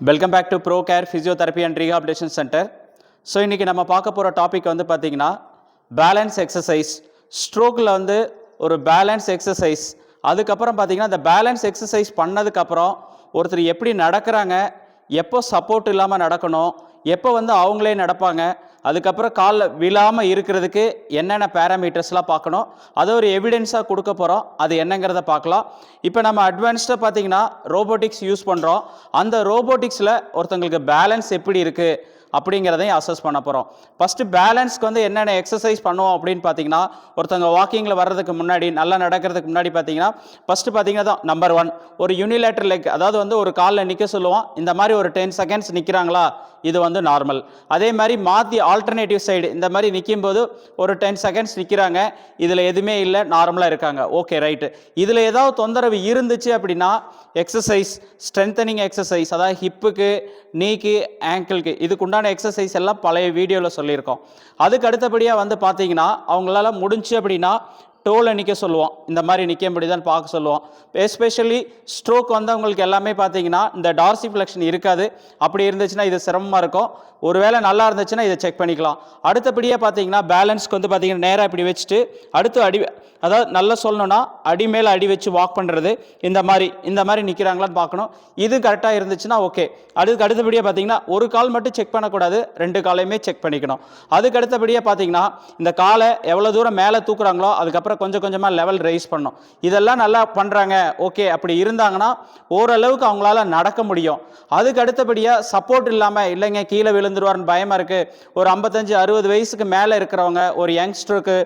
Welcome back to pro care physiotherapy and rehabilitation centre so இன்றைக்கி நம்ம பார்க்க போகிற டாபிக் வந்து பார்த்திங்கன்னா பேலன்ஸ் எக்ஸசைஸ் ஸ்ட்ரோக்கில் வந்து ஒரு பேலன்ஸ் எக்ஸசைஸ் அதுக்கப்புறம் பார்த்திங்கன்னா இந்த பேலன்ஸ் எக்ஸசைஸ் பண்ணதுக்கப்புறம் ஒருத்தர் எப்படி நடக்கிறாங்க எப்போ சப்போர்ட் இல்லாமல் நடக்கணும் எப்போ வந்து அவங்களே நடப்பாங்க அதுக்கப்புறம் காலில் விழாமல் இருக்கிறதுக்கு என்னென்ன பேராமீட்டர்ஸ்லாம் பார்க்கணும்? அதை ஒரு எவிடென்ஸாக கொடுக்க போகிறோம் அது என்னங்கிறத பார்க்கலாம். இப்போ நம்ம அட்வான்ஸ்டாக பார்த்தீங்கன்னா ரோபோட்டிக்ஸ் யூஸ் பண்ணுறோம் அந்த ரோபோட்டிக்ஸில் ஒருத்தங்களுக்கு பேலன்ஸ் எப்படி இருக்குது அப்படிங்கிறதையும் அசஸ் பண்ண போகிறோம் ஃபஸ்ட்டு பேலன்ஸ்க்கு வந்து என்னென்ன எக்ஸசைஸ் பண்ணுவோம் அப்படின்னு பார்த்தீங்கன்னா ஒருத்தவங்க வாக்கிங்கில் வர்றதுக்கு முன்னாடி நல்லா நடக்கிறதுக்கு முன்னாடி பார்த்தீங்கன்னா ஃபஸ்ட்டு பார்த்தீங்கன்னா தான் நம்பர் ஒன் ஒரு யூனிலேட்டர் லெக் அதாவது வந்து ஒரு காலில் நிற்க சொல்லுவோம் இந்த மாதிரி ஒரு டென் செகண்ட்ஸ் நிற்கிறாங்களா இது வந்து நார்மல் அதே மாதிரி மாற்றி ஆல்டர்னேட்டிவ் சைடு இந்த மாதிரி நிற்கும்போது ஒரு டென் செகண்ட்ஸ் நிற்கிறாங்க இதில் எதுவுமே இல்லை நார்மலாக இருக்காங்க. ஓகே ரைட்டு இதில் ஏதாவது தொந்தரவு இருந்துச்சு அப்படின்னா எக்ஸசைஸ் ஸ்ட்ரென்தனிங் எக்ஸசைஸ் அதாவது ஹிப்புக்கு நீக்கு ஆங்கிளுக்கு இதுக்குண்டான எக்ஸசைஸ் எல்லாம் பழைய வீடியோவில் சொல்லியிருக்கோம். அதுக்கு அடுத்தபடியாக வந்து பார்த்தீங்கன்னா அவங்களால முடிஞ்சு அப்படின்னா டோவில் நிற்க சொல்லுவோம் இந்த மாதிரி நிற்க முடியுதான்னு பார்க்க சொல்லுவோம் எஸ்பெஷலி ஸ்ட்ரோக் வந்தவங்களுக்கு எல்லாமே பார்த்தீங்கன்னா இந்த டார்சி ஃப்ளெக்ஷன் இருக்காது. அப்படி இருந்துச்சுன்னா இது சிரமமாக இருக்கும். ஒருவேளை நல்லா இருந்துச்சுன்னா இதை செக் பண்ணிக்கலாம். அடுத்தபடியாக பார்த்தீங்கன்னா பேலன்ஸ்க்கு வந்து பார்த்தீங்கன்னா நேராக இப்படி வச்சுட்டு அடுத்து அடி அதாவது நல்லா சொல்லணும்னா அடி மேலே அடி வச்சு வாக் பண்ணுறது இந்த மாதிரி இந்த மாதிரி நிற்கிறாங்களான்னு பார்க்கணும். இது கரெக்டாக இருந்துச்சுன்னா ஓகே அதுக்கு அடுத்தபடியாக பார்த்தீங்கன்னா ஒரு கால் மட்டும் செக் பண்ணக்கூடாது ரெண்டு காலையுமே செக் பண்ணிக்கணும். அதுக்கு அடுத்தபடியாக பார்த்தீங்கன்னா இந்த காலை எவ்வளோ தூரம் மேலே தூக்குறாங்களோ அதுக்கப்புறம் கொஞ்சம் கொஞ்சமாக லெவல் ரைஸ் பண்ணும். இதெல்லாம் நல்லா பண்ணுறாங்க ஓகே அப்படி இருந்தாங்கன்னா ஓரளவுக்கு அவங்களால நடக்க முடியும். அதுக்கு அடுத்தபடியாக சப்போர்ட் இல்லாமல் இல்லைங்க கீழே விழுந்துருவார்னு பயமாக இருக்குது ஒரு ஐம்பத்தஞ்சு அறுபது வயசுக்கு மேலே இருக்கிறவங்க ஒரு யங்ஸ்டருக்கு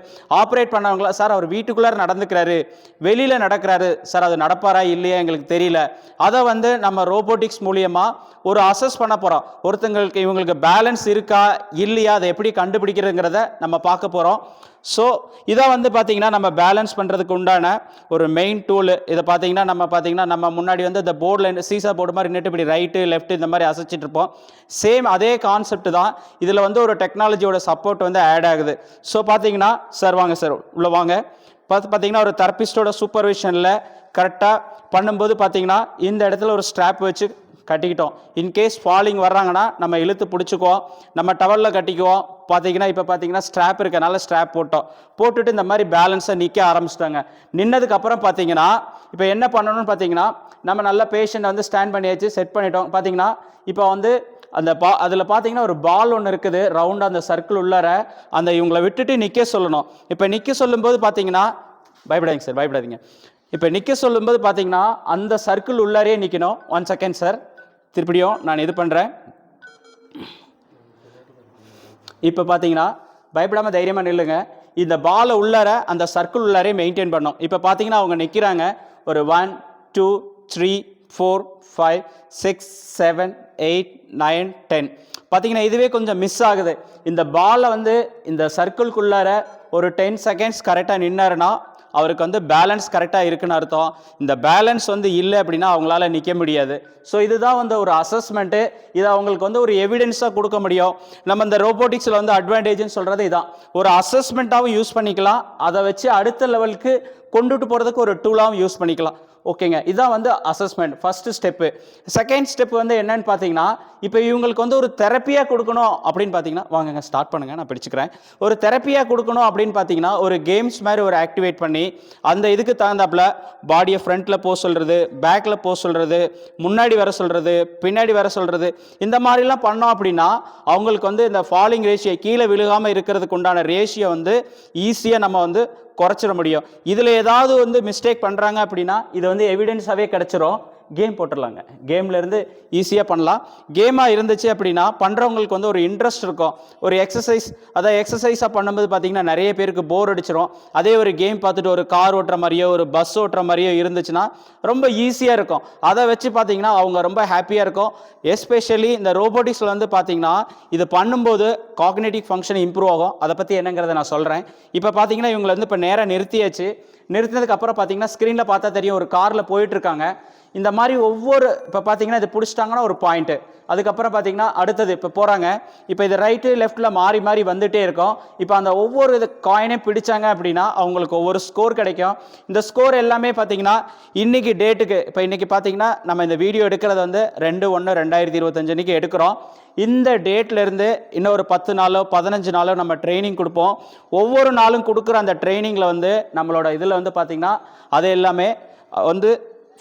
ஆப்ரேட் பண்ணவங்களா சார் அவர் வீட்டுக்குள்ளார நடந்துக்கிறாரு. வெளியில் நடக்கிறாரு. சார் அது நடப்பாரா? இல்லையா? எங்களுக்கு தெரியல. அதை வந்து நம்ம ரோபோட்டிக்ஸ் மூலியமாக ஒரு அசஸ் பண்ண போகிறோம் ஒருத்தங்களுக்கு இவங்களுக்கு பேலன்ஸ் இருக்கா? இல்லையா? அதை எப்படி கண்டுபிடிக்கிறதுங்கிறத நம்ம பார்க்க போகிறோம் ஸோ இதை வந்து பார்த்தீங்கன்னா நம்ம பேலன்ஸ் பண்ணுறதுக்கு உண்டான ஒரு மெயின் டூல் இதை பார்த்தீங்கன்னா நம்ம பார்த்தீங்கன்னா நம்ம முன்னாடி வந்து இந்த போர்டில் சீசா போர்டு மாதிரி நின்று இப்படி ரைட்டு லெஃப்ட் இந்த மாதிரி அசைச்சிட்டு இருப்போம். சேம் அதே கான்செப்ட் தான் இதில் வந்து ஒரு டெக்னாலஜியோட சப்போர்ட் வந்து ஆட் ஆகுது. ஸோ பார்த்தீங்கன்னா சார் வாங்க சார் உள்ளே வாங்க. பார்த்து பார்த்தீங்கன்னா ஒரு தெரப்பிஸ்டோட சூப்பர்விஷனில் கரெக்டாக பண்ணும்போது பார்த்தீங்கன்னா இந்த இடத்துல ஒரு ஸ்ட்ராப் வச்சு கட்டிக்கிட்டோம். இன்கேஸ் ஃபாலிங் வர்றாங்கன்னா நம்ம இழுத்து பிடிச்சிக்குவோம். நம்ம டவலில் கட்டிக்குவோம். பார்த்தீங்கன்னா இப்போ பார்த்தீங்கன்னா ஸ்ட்ராப் இருக்கனால ஸ்ட்ராப் போட்டோம். போட்டுட்டு இந்த மாதிரி பேலன்ஸை நிற்க ஆரம்பிச்சிட்டாங்க. நின்னதுக்கப்புறம் பார்த்தீங்கன்னா இப்போ என்ன பண்ணணும்னு பார்த்தீங்கன்னா நம்ம நல்ல பேஷண்ட்டை வந்து ஸ்டாண்ட் பண்ணியாச்சு செட் பண்ணிட்டோம். பார்த்தீங்கன்னா இப்போ வந்து அந்த பா அதில் பார்த்தீங்கன்னா ஒரு பால் ஒன்று இருக்குது. ரவுண்டாக அந்த சர்க்கிள் உள்ளார அந்த இவங்களை விட்டுட்டு நிற்க சொல்லணும். இப்போ நிற்க சொல்லும்போது பார்த்தீங்கன்னா பயப்படாதீங்க சார் பயப்படாதீங்க. இப்போ நிற்க சொல்லும்போது பார்த்தீங்கன்னா அந்த சர்க்கிள் உள்ளாரே நிற்கணும் ஒன் செகண்ட் சார் திருப்படியும் நான் இது பண்ணுறேன் இப்போ பார்த்தீங்கன்னா பயப்படாமல் தைரியமாக நில்லுங்க. இந்த பாலை உள்ளார அந்த சர்க்கிள் உள்ளாரே மெயின்டைன் பண்ணோம் இப்போ பார்த்தீங்கன்னா அவங்க நிற்கிறாங்க ஒரு one two three four five six seven eight nine ten பார்த்தீங்கன்னா இதுவே கொஞ்சம் மிஸ் ஆகுது. இந்த பாலை வந்து இந்த சர்க்கிள்குள்ளார ஒரு டென் செகண்ட்ஸ் கரெக்டாக நின்னாருன்னா அவருக்கு வந்து பேலன்ஸ் கரெக்டாக இருக்குன்னு அர்த்தம். இந்த பேலன்ஸ் வந்து இல்லை அப்படின்னா அவங்களால நிற்க முடியாது. ஸோ இதுதான் வந்து ஒரு அசஸ்மெண்ட்டு இதை அவங்களுக்கு வந்து ஒரு எவிடென்ஸாக கொடுக்க முடியும். நம்ம இந்த ரோபோட்டிக்ஸில் வந்து அட்வான்டேஜ்னு சொல்கிறது இதான். ஒரு அசஸ்மெண்ட்டாகவும் யூஸ் பண்ணிக்கலாம். அதை வச்சு அடுத்த லெவலுக்கு கொண்டுட்டு போகிறதுக்கு ஒரு டூலாகவும் யூஸ் பண்ணிக்கலாம். ஓகேங்க. இதுதான் வந்து assessment first step second step வந்து என்னன்னு பார்த்தீங்கன்னா இப்போ இவங்களுக்கு வந்து ஒரு தெரப்பியாக கொடுக்கணும் அப்படின்னு பார்த்தீங்கன்னா வாங்கங்க ஸ்டார்ட் பண்ணுங்க நான் பிடிச்சிக்கிறேன். ஒரு தெரப்பியாக கொடுக்கணும் அப்படின்னு பார்த்தீங்கன்னா ஒரு கேம்ஸ் மாதிரி ஒரு ஆக்டிவேட் பண்ணி அந்த இதுக்கு தகுந்தாப்புல பாடியை ஃப்ரண்ட்டில் போக சொல்கிறது பேக்கில் போக சொல்கிறது முன்னாடி வர சொல்கிறது பின்னாடி வர சொல்கிறது இந்த மாதிரிலாம் பண்ணோம் அப்படின்னா அவங்களுக்கு வந்து இந்த ஃபாலிங் ரேஷியோ கீழே விழுகாமல் இருக்கிறதுக்கு உண்டான ரேஷியோ வந்து ஈஸியாக நம்ம வந்து குறைச்சிட முடியும். இதில் ஏதாவது வந்து மிஸ்டேக் பண்ணுறாங்க அப்படின்னா இது வந்து எவிடன்ஸாகவே கிடச்சிரும். கேம் போட்டுடலாங்க. கேம்லேருந்து ஈஸியாக பண்ணலாம். கேமாக இருந்துச்சு அப்படின்னா பண்ணுறவங்களுக்கு வந்து ஒரு இன்ட்ரெஸ்ட் இருக்கும். ஒரு எக்ஸசைஸ் அதாவது எக்ஸசைஸாக பண்ணும்போது பார்த்தீங்கன்னா நிறைய பேருக்கு போர் அடிச்சிரும். அதே ஒரு கேம் பார்த்துட்டு ஒரு கார் ஓட்டுற மாதிரியோ ஒரு பஸ் ஓட்டுற மாதிரியோ இருந்துச்சுன்னா ரொம்ப ஈஸியாக இருக்கும். அதை வச்சு பார்த்தீங்கன்னா அவங்க ரொம்ப ஹாப்பியாக இருக்கும். எஸ்பெஷலி இந்த ரோபோட்டிக்ஸில் வந்து பார்த்தீங்கன்னா இது பண்ணும்போது காக்னேட்டிக் ஃபங்க்ஷன் இம்ப்ரூவ் ஆகும். அதை பற்றி என்னங்கிறத நான் சொல்கிறேன் இப்போ பார்த்தீங்கன்னா இவங்களை வந்து இப்போ நேராக நிறுத்தியாச்சு. நிறுத்தினதுக்கு அப்புறம் பார்த்தீங்கன்னா ஸ்க்ரீனில் பார்த்தா தெரியும் ஒரு காரில் போயிட்டுருக்காங்க இந்த மாதிரி ஒவ்வொரு இப்போ பார்த்தீங்கன்னா இது பிடிச்சிட்டாங்கன்னா ஒரு பாயிண்ட்டு அதுக்கப்புறம் பார்த்தீங்கன்னா அடுத்தது இப்போ போகிறாங்க இப்போ இது ரைட்டு லெஃப்ட்டில் மாறி மாறி வந்துகிட்டே இருக்கும். இப்போ அந்த ஒவ்வொரு இது காயினையும் பிடிச்சாங்க அப்படின்னா அவங்களுக்கு ஒவ்வொரு ஸ்கோர் கிடைக்கும். இந்த ஸ்கோர் எல்லாமே பார்த்தீங்கன்னா இன்றைக்கி டேட்டுக்கு இப்போ இன்றைக்கி பார்த்தீங்கன்னா நம்ம இந்த வீடியோ எடுக்கிறது வந்து ரெண்டு ஒன்று ரெண்டாயிரத்தி இருபத்தஞ்சு அன்றைக்கி எடுக்கிறோம். இந்த டேட்லேருந்து இன்னும் ஒரு பத்து நாளோ பதினஞ்சு நாளோ நம்ம ட்ரைனிங் கொடுப்போம். ஒவ்வொரு நாளும் கொடுக்குற அந்த ட்ரைனிங்கில் வந்து நம்மளோட இதில் வந்து பார்த்திங்கன்னா அது எல்லாமே வந்து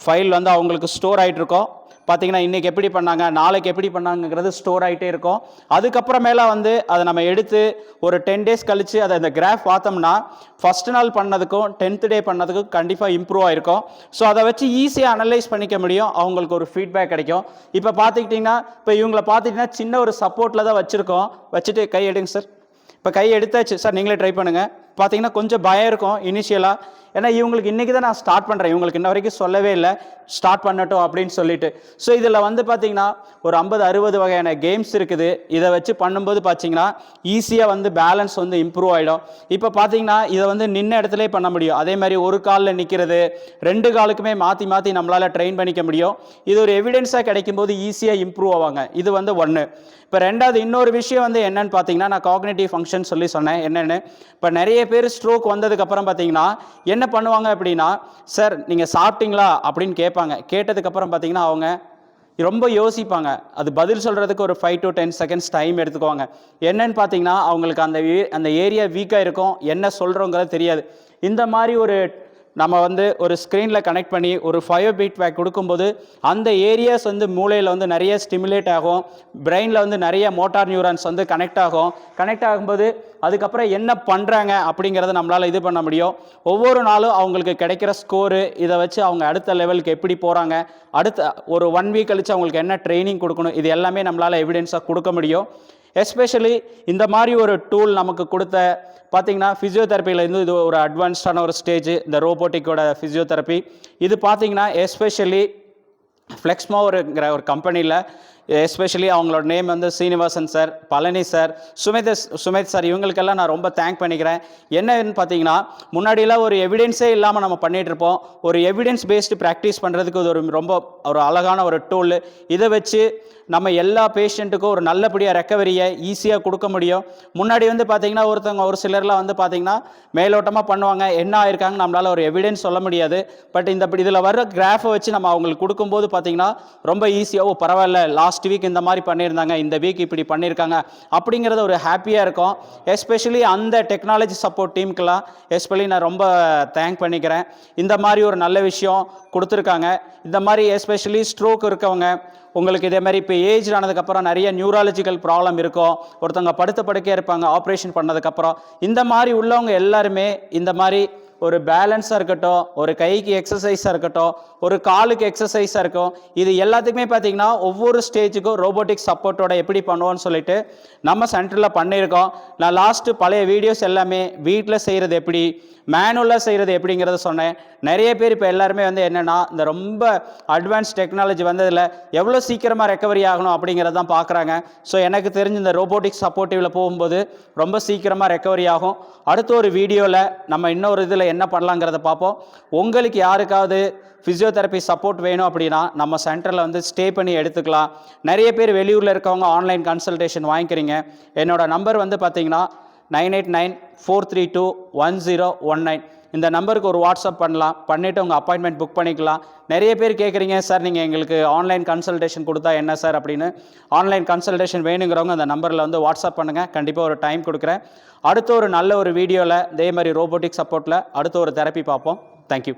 ஃபைல் வந்து அவங்களுக்கு ஸ்டோர் ஆகிட்டு இருக்கோம். பார்த்தீங்கன்னா இன்றைக்கி எப்படி பண்ணாங்க நாளைக்கு எப்படி பண்ணாங்கிறது ஸ்டோர் ஆகிட்டே இருக்கும். அதுக்கப்புறமேல வந்து அதை நம்ம எடுத்து ஒரு டென் டேஸ் கழித்து அதை அந்த கிராஃப் பார்த்தோம்னா ஃபஸ்ட் நாள் பண்ணதுக்கும் டென்த் டே பண்ணதுக்கும் கண்டிப்பாக இம்ப்ரூவ் ஆகிருக்கும் ஸோ அதை வச்சு ஈஸியாக அனலைஸ் பண்ணிக்க முடியும். அவங்களுக்கு ஒரு ஃபீட்பேக் கிடைக்கும். இப்போ பார்த்துக்கிட்டிங்கன்னா இப்போ இவங்களை பார்த்துக்கிட்டிங்கன்னா சின்ன ஒரு சப்போர்ட்டில் தான் வச்சுருக்கோம். வச்சுட்டு கை எடுங்க சார் இப்போ கை எடுத்தாச்சு. சார் நீங்களே ட்ரை பண்ணுங்கள் பார்த்தீங்கன்னா கொஞ்சம் பயம் இருக்கும் இனிஷியலாக ஏன்னா இவங்களுக்கு இன்றைக்கி தான் நான் ஸ்டார்ட் பண்ணுறேன் இவங்களுக்கு இன்ன வரைக்கும் சொல்லவே இல்லை. ஸ்டார்ட் பண்ணட்டும் அப்படின்னு சொல்லிட்டு. ஸோ இதில் வந்து பார்த்தீங்கன்னா ஒரு ஐம்பது அறுபது வகையான கேம்ஸ் இருக்குது. இதை வச்சு பண்ணும்போது பார்த்தீங்கன்னா ஈஸியாக வந்து பேலன்ஸ் வந்து இம்ப்ரூவ் ஆகிடும் இப்போ பார்த்தீங்கன்னா இதை வந்து நின்ன இடத்துல பண்ண முடியும். அதே மாதிரி ஒரு காலில் நிற்கிறது ரெண்டு காலுக்குமே மாற்றி மாற்றி நம்மளால் ட்ரெயின் பண்ணிக்க முடியும். இது ஒரு எவிடென்ஸாக கிடைக்கும்போது ஈஸியாக இம்ப்ரூவ் ஆவாங்க. இது வந்து ஒன்று இப்போ ரெண்டாவது இன்னொரு விஷயம் வந்து என்னன்னு பார்த்தீங்கன்னா நான் காக்னேட்டிவ் ஃபங்க்ஷன் சொல்லி சொன்னேன். என்னென்னு? இப்போ நிறைய பேர் ஸ்ட்ரோக் வந்ததுக்கப்புறம் பார்த்தீங்கன்னா என்ன பண்ணுவாங்க அப்படின்னா சார் நீங்கள் சாப்பிட்டீங்களா? அப்படின்னு கேட்பாங்க. கேட்டதுக்கப்புறம் பார்த்தீங்கன்னா அவங்க ரொம்ப யோசிப்பாங்க. அது பதில் சொல்கிறதுக்கு ஒரு five to ten seconds time எடுத்துக்குவாங்க. என்னன்னு பார்த்தீங்கன்னா அவங்களுக்கு அந்த அந்த ஏரியா வீக்காக இருக்கும். என்ன சொல்கிறோங்கிறது தெரியாது. இந்த மாதிரி ஒரு நம்ம வந்து ஒரு ஸ்க்ரீனில் கனெக்ட் பண்ணி ஒரு ஃபயோ பீட் பேக் கொடுக்கும்போது அந்த ஏரியாஸ் வந்து மூளையில் வந்து நிறைய ஸ்டிமுலேட் ஆகும். பிரெயினில் வந்து நிறைய மோட்டார் நியூரான்ஸ் வந்து கனெக்ட் ஆகும். கனெக்ட் ஆகும்போது அதுக்கப்புறம் என்ன பண்ணுறாங்க அப்படிங்கிறத நம்மளால் இது பண்ண முடியும். ஒவ்வொரு நாளும் அவங்களுக்கு கிடைக்கிற ஸ்கோரு இதை வச்சு அவங்க அடுத்த லெவலுக்கு எப்படி போகிறாங்க அடுத்த ஒரு ஒன் வீக் கழித்து அவங்களுக்கு என்ன ட்ரைனிங் கொடுக்கணும் இது எல்லாமே நம்மளால் எவிடென்ஸாக கொடுக்க முடியும். எஸ்பெஷலி இந்த மாதிரி ஒரு டூல் நமக்கு கொடுத்த பார்த்தீங்கன்னா ஃபிசியோதெரப்பியில் இருந்து இது ஒரு அட்வான்ஸ்டான ஒரு ஸ்டேஜ் இந்த ரோபோட்டிக்கோட ஃபிசியோதெரப்பி இது பார்த்தீங்கன்னா எஸ்பெஷலி ஃப்ளெக்ஸ்மோருங்கிற ஒரு கம்பெனியில் எஸ்பெஷலி அவங்களோட நேம் வந்து Srinivasan sir Palani sir Sumit Sumit sir இவங்களுக்கெல்லாம் நான் ரொம்ப தேங்க் பண்ணிக்கிறேன். என்னன்னு பார்த்தீங்கன்னா முன்னாடியெல்லாம் ஒரு எவிடென்ஸே இல்லாமல் நம்ம பண்ணிகிட்டு இருப்போம். ஒரு எவிடன்ஸ் பேஸ்டு ப்ராக்டிஸ் பண்ணுறதுக்கு இது ஒரு ரொம்ப ஒரு அழகான ஒரு டூல் இதை வச்சு நம்ம எல்லா பேஷண்ட்டுக்கும் ஒரு நல்லபடியாக ரெக்கவரியை ஈஸியாக கொடுக்க முடியும். முன்னாடி வந்து பார்த்தீங்கன்னா ஒருத்தவங்க ஒரு சிலர்லாம் வந்து பார்த்தீங்கன்னா மேலோட்டமாக பண்ணுவாங்க. என்ன ஆயிருக்காங்க நம்மளால் ஒரு எவிடன்ஸ் சொல்ல முடியாது. பட் இந்த இதில் வர கிராஃபை வச்சு நம்ம அவங்களுக்கு கொடுக்கும்போது பார்த்தீங்கன்னா ரொம்ப ஈஸியாக ஓ பரவாயில்ல லாஸ்ட் வீக் இந்த மாதிரி பண்ணியிருந்தாங்க இந்த வீக் இப்படி பண்ணியிருக்காங்க அப்படிங்கிறது ஒரு ஹாப்பியாக இருக்கும். எஸ்பெஷலி அந்த டெக்னாலஜி சப்போர்ட் டீமுக்கெல்லாம் எஸ்பெஷலி நான் ரொம்ப தேங்க் பண்ணிக்கிறேன். இந்த மாதிரி ஒரு நல்ல விஷயம் கொடுத்துருக்காங்க. இந்த மாதிரி எஸ்பெஷலி ஸ்ட்ரோக் இருக்கவங்க உங்களுக்கு இதே மாதிரி இப்போ ஏஜ் ஆனதுக்கப்புறம் நிறைய நியூராலஜிக்கல் ப்ராப்ளம் இருக்கும். ஒருத்தவங்க படுத்த படுக்கையாக இருப்பாங்க ஆப்ரேஷன் பண்ணதுக்கப்புறம். இந்த மாதிரி உள்ளவங்க எல்லாருமே இந்த மாதிரி ஒரு பேலன்ஸாக இருக்கட்டும் ஒரு கைக்கு எக்ஸசைஸாக இருக்கட்டும் ஒரு காலுக்கு எக்ஸசைஸாக இருக்கும். இது எல்லாத்துக்குமே பார்த்தீங்கன்னா ஒவ்வொரு ஸ்டேஜுக்கும் ரோபோட்டிக் சப்போர்ட்டோட எப்படி பண்ணுவோன்னு சொல்லிட்டு நம்ம சென்டரில் பண்ணியிருக்கோம். நான் லாஸ்ட்டு பழைய வீடியோஸ் எல்லாமே வீட்டில் செய்கிறது எப்படி மேனுவலாக செய்கிறது எப்படிங்கிறத சொன்னேன். நிறைய பேர் இப்போ எல்லாருமே வந்து என்னென்னா இந்த ரொம்ப அட்வான்ஸ் டெக்னாலஜி வந்ததில் எவ்வளோ சீக்கிரமாக ரெக்கவரி ஆகணும் அப்படிங்கிறத தான் பார்க்குறாங்க. ஸோ எனக்கு தெரிஞ்ச இந்த ரோபோட்டிக் சப்போர்ட்டிவில் போகும்போது ரொம்ப சீக்கிரமாக ரெக்கவரி ஆகும். அடுத்த ஒரு வீடியோவில் நம்ம இன்னொரு இதில் என்ன பண்ணலாங்கிறத பார்ப்போம். உங்களுக்கு யாருக்காவது ஃபிசியோதெரப்பி சப்போர்ட் வேணும் அப்படின்னா நம்ம சென்டரில் வந்து ஸ்டே பண்ணி எடுத்துக்கலாம். நிறைய பேர் வெளியூரில் இருக்கவங்க ஆன்லைன் கன்சல்டேஷன் வாங்கிக்கிறீங்க. என்னோடய நம்பர் வந்து பார்த்திங்கன்னா nine eight nine four three two one zero one nine இந்த நம்பருக்கு ஒரு வாட்ஸ்அப் பண்ணலாம். பண்ணிவிட்டு உங்கள் அப்பாயின்மெண்ட் புக் பண்ணிக்கலாம். நிறைய பேர் கேட்குறீங்க சார் நீங்கள் எங்களுக்கு ஆன்லைன் கன்சல்டேஷன் கொடுத்தா என்ன சார்? அப்படின்னு. ஆன்லைன் கன்சல்டேஷன் வேணுங்கிறவங்க அந்த நம்பரில் வந்து வாட்ஸ்அப் பண்ணுங்கள் கண்டிப்பாக ஒரு டைம் கொடுக்குறேன். அடுத்த ஒரு நல்ல ஒரு வீடியோவில் இதே மாதிரி ரோபோட்டிக் சப்போர்ட்டில் அடுத்த ஒரு தெரப்பி பார்ப்போம். தேங்க்யூ